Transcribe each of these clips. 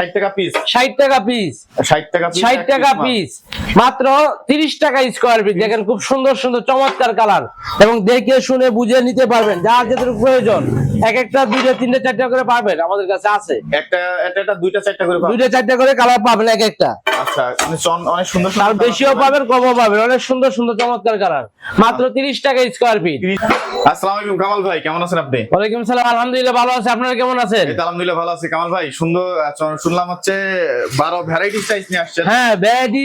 ষাট টাকা পিস ষাট টাকা পিস ষাট টাকা পিস ষাট টাকা পিস মাত্র তিরিশ টাকা স্কোয়ার ফিট দেখেন খুব সুন্দর সুন্দর চমৎকার কালার এবং দেখে শুনে বুঝে নিতে পারবেন যার যেটুকু প্রয়োজন। এক একটা দুইটা তিনটা চারটা করে পাবেন আমাদের কাছে আছে। একটা একটা দুইটা চারটা করে দুইটা চারটা করে কালার পাবেন এক একটা। আচ্ছা অনেক সুন্দর আর বেশিও পাবেন। কমও পাবেন। অনেক সুন্দর সুন্দর চমৎকার কালার মাত্র তিরিশ টাকা স্কোয়ার ফিট আসসালামু আলাইকুম কামাল ভাই কেমন আছেন আপনি? সালাম আলহামদুলিল্লাহ ভালো আছে। আপনারা কেমন আছেন? এই আলহামদুলিল্লাহ ভালো আছি। কামাল ভাই সুন্দর শুনলাম হচ্ছে বারো ভ্যারাইটি সাইজ নিয়ে আসছেন। হ্যাঁ ভ্যারাইটি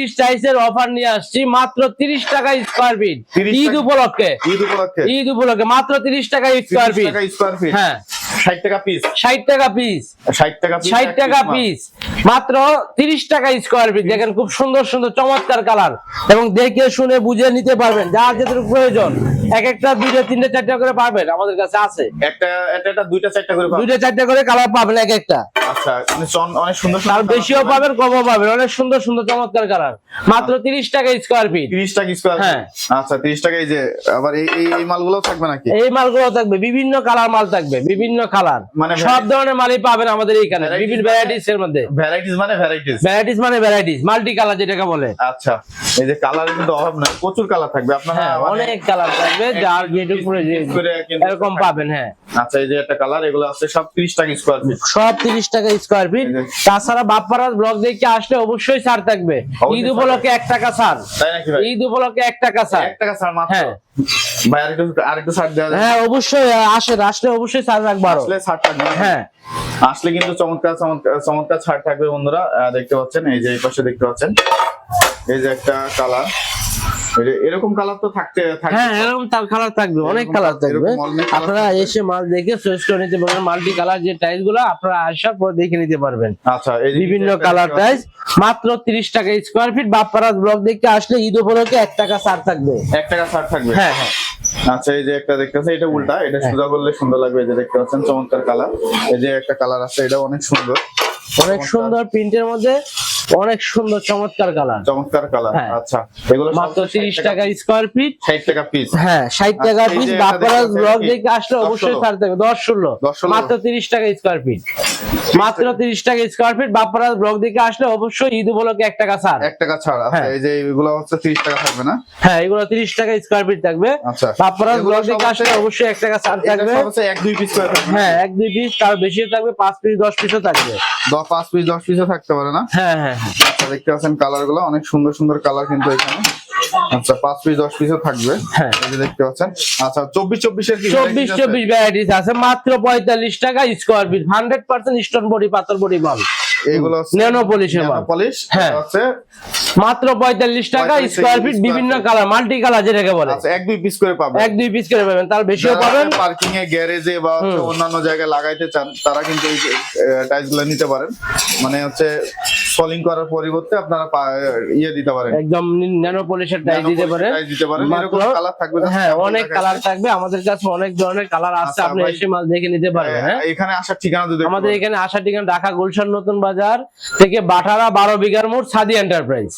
স্টাইসের অফার নিয়ে আসছি মাত্র তিরিশ টাকা স্কোয়ার ফিট ঈদ উপলক্ষে। ঈদ উপলক্ষে। ঈদ উপলক্ষে মাত্র তিরিশ টাকা স্কোয়ার ফিট স্কোয়ার ফিট হ্যাঁ। ষাট টাকা পিস ষাট টাকা পিস ষাট টাকা ষাট টাকা পিস মাত্র তিরিশ টাকা স্কোয়ার ফিট দেখেন খুব সুন্দর সুন্দর চমৎকার কালার এবং দেখে শুনে বুঝে নিতে পারবেন যার যেটুকু প্রয়োজন। এক একটা দুইটা তিনটা চারটা করে পাবেন আমাদের কাছে আছে। একটা একটা একটা দুইটা চারটা করে দুইটা চারটা করে কালার পাবেন এক একটা। আচ্ছা মানে অনেক সুন্দর আর বেশিও পাবেন। কমও পাবেন। অনেক সুন্দর সুন্দর চমৎকার কালার মাত্র তিরিশ টাকা স্কোয়ার ফিট তিরিশ টাকা স্কোয়ার হ্যাঁ। আচ্ছা তিরিশ টাকা এই যে আবার এই এই- এই মালগুলো থাকবে নাকি? এই মালগুলো থাকবে বিভিন্ন কালার মাল থাকবে বিভিন্ন কালার মানে সব ধরনের মালই পাবেন আমাদের এইখানে বিভিন্ন ভ্যারাইটিস এর মধ্যে। ভ্যারাইটিস মানে ভ্যারাইটিস ভ্যারাইটিস মানে ভ্যারাইটিস মাল্টি কালার যেটাকে বলে। আচ্ছা এই যে কালারের কিন্তু অভাব নাই প্রচুর কালার থাকবে। আপনারা হ্যাঁ মানে অনেক কালার থাকবে যার যেটুকু করে এরকম পাবেন হ্যাঁ। আচ্ছা এই যে একটা কালার এগুলো আছে সব তিরিশ টাকা স্কোয়ার ফিট সব তিরিশ টাকা স্কোয়ার ফিট তাছাড়া বাপ্পারাজ ব্লক দেখে আসলে অবশ্যই ছাড় থাকবে। ঈদ উপলক্ষে এক টাকা ছাড়। তাই নাকি ভাই? ঈদ উপলক্ষে এক টাকা ছাড়। এক টাকা ছাড় মাত্র? হ্যাঁ। ভাই আরেকটু আরেকটু ছাড় দেওয়া হ্যাঁ অবশ্যই আসেন আসলে অবশ্যই ছাড় রাখব আসলে ছাড় থাকবে হ্যাঁ। আসলে কিন্তু চমৎকার চমৎকার ছাড় থাকবে বন্ধুরা। দেখতে পাচ্ছেন এই যে এই পাশে দেখতে পাচ্ছেন। এই যে একটা কালার এরকম কালার তো থাকতে হ্যাঁ এরকম তার কালার থাকবে অনেক কালার থাকবে আপনারা এসে মাল দেখে চয়েস করে নিতে পারবেন মাল্টি কালার যে টাইলসগুলো আপনারা আসার পর দেখে নিতে পারবেন। আচ্ছা এই বিভিন্ন কালার টাইলস মাত্র তিরিশ টাকা স্কোয়ার ফিট বাপ্পারাজ ব্লক দেখতে আসলে ঈদ উপলক্ষে এক টাকা ছাড় থাকবে। পাচ্ছেন, এক টাকা ছাড় থাকবে। হ্যাঁ হ্যাঁ। আচ্ছা এই যে একটা দেখতে পাচ্ছেন এটা উল্টা এটা হ্যাঁ। সোজা করলে সুন্দর লাগবে এই যে দেখতে পাচ্ছেন চমৎকার কালার এই যে একটা কালার আছে এটা অনেক সুন্দর। অনেক সুন্দর প্রিন্টের মধ্যে। অনেক সুন্দর চমৎকার কালার। চমৎকার কালার হ্যাঁ। আচ্ছা। এগুলো মাত্র তিরিশ টাকা স্কোয়ার ফিট ষাট টাকা পিস হ্যাঁ ষাট টাকা আচ্ছা, পিস যে একটা বাপ্পারাজ দেখতে ব্লক দেখে আসলে অবশ্যই ছাড় থাকবে দশ ষোলো। মাত্র তিরিশ টাকা স্কোয়ার ফিট মাত্র তিরিশ টাকা স্কোয়ার ফিট বাপ্পারাজ ব্লক দেখে আসলে অবশ্যই ঈদ উপলক্ষে এক টাকা ছাড়। এক টাকা ছাড়। আচ্ছা হ্যাঁ। এই যে এগুলো হচ্ছে তিরিশ টাকা থাকবে না? হ্যাঁ এগুলো তিরিশ টাকা স্কোয়ার ফিট থাকবে। আচ্ছা। বাপ্পারাজ এগুলো ব্লক দেখে আসলে অবশ্যই এক টাকা ছাড় থাকবে। হচ্ছে এক দুই পিস করে থাকবে হ্যাঁ এক দুই পিস তার বেশি থাকবে পাঁচ পিস দশ পিসও থাকবে। দশ পাঁচ পিস দশ পিসও থাকতে পারে না? হ্যাঁ হ্যাঁ। হ্যাঁ আচ্ছা দেখতে পাচ্ছেন কালারগুলো। অনেক সুন্দর সুন্দর কালার কিন্তু এখানে। আচ্ছা পাঁচ পিস দশ পিসও থাকবে। হ্যাঁ। দেখতে পাচ্ছেন। আচ্ছা চব্বিশ চব্বিশের কি? চব্বিশ চব্বিশ ভ্যারাইটিস আছে। মাত্র পঁয়তাল্লিশ টাকা square feet hundred percent stone body পাথর বডি মাল এগুলো ন্যানো পলিশের মাল। পলিশ হ্যাঁ। মাত্র পঁয়তাল্লিশ টাকা 45 স্কোয়ার ফিট বিভিন্ন কালার মাল্টি কালার যেটাকে বলে। আচ্ছা এক দুই পিস করে পাবেন। এক দুই পিস করে পাবেন। তার বেশিও পাবেন। পার্কিং এ গ্যারেজে বা অন্যান্য জায়গায় লাগাইতে চান তারা কিন্তু এই টাইলসগুলো নিতে পারেন। মানে হচ্ছে সলিং করার পরিবর্তে আপনারা ইয়ে দিতে পারেন। একদম ন্যানো পলিশের টাই দিতে পারেন। দিতে পারেন। এরকম কালার থাকবে হ্যাঁ অনেক কালার থাকবে। আমাদের কাছে অনেক ধরনের কালার আছে। আচ্ছা, আপনি এসে মাল দেখে নিতে পারবেন হ্যাঁ এখানে আসার ঠিকানা যদি আমাদের এখানে আসার ঠিকানা ঢাকা গুলশান নতুন বাজার থেকে বাটারা বারো বিঘার মোড় সাদি এন্টারপ্রাইজ